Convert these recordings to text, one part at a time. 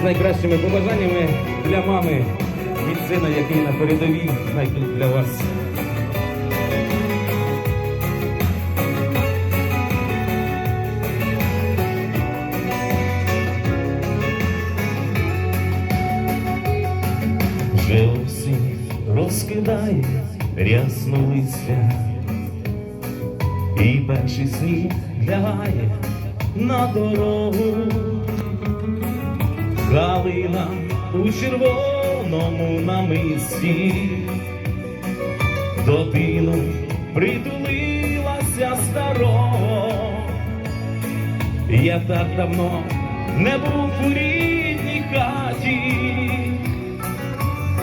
з найкращими побажаннями для мами. Від сина, який на передовій, най для вас. Вже осінь розкидає рясну листя, і перший сніг лягає на дорогу, Галина у червоному намисті, до тину притулилася старого. Я так давно не був у рідній хаті.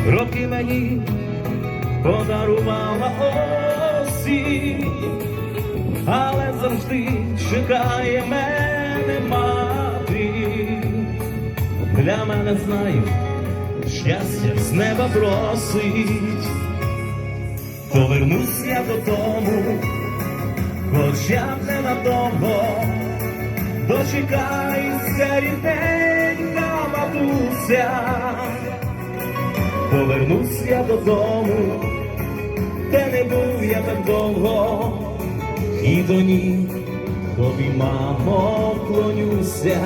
Роки мені подарувала осінь, але завжди чекає мене. Для мене знаю, щастя з неба просить. Повернусь я додому, хоча б ненадовго, дочекайся рідненька матуся. Повернусь я додому, де не був я так довго, і до ніг тобі, мамо, клонюся.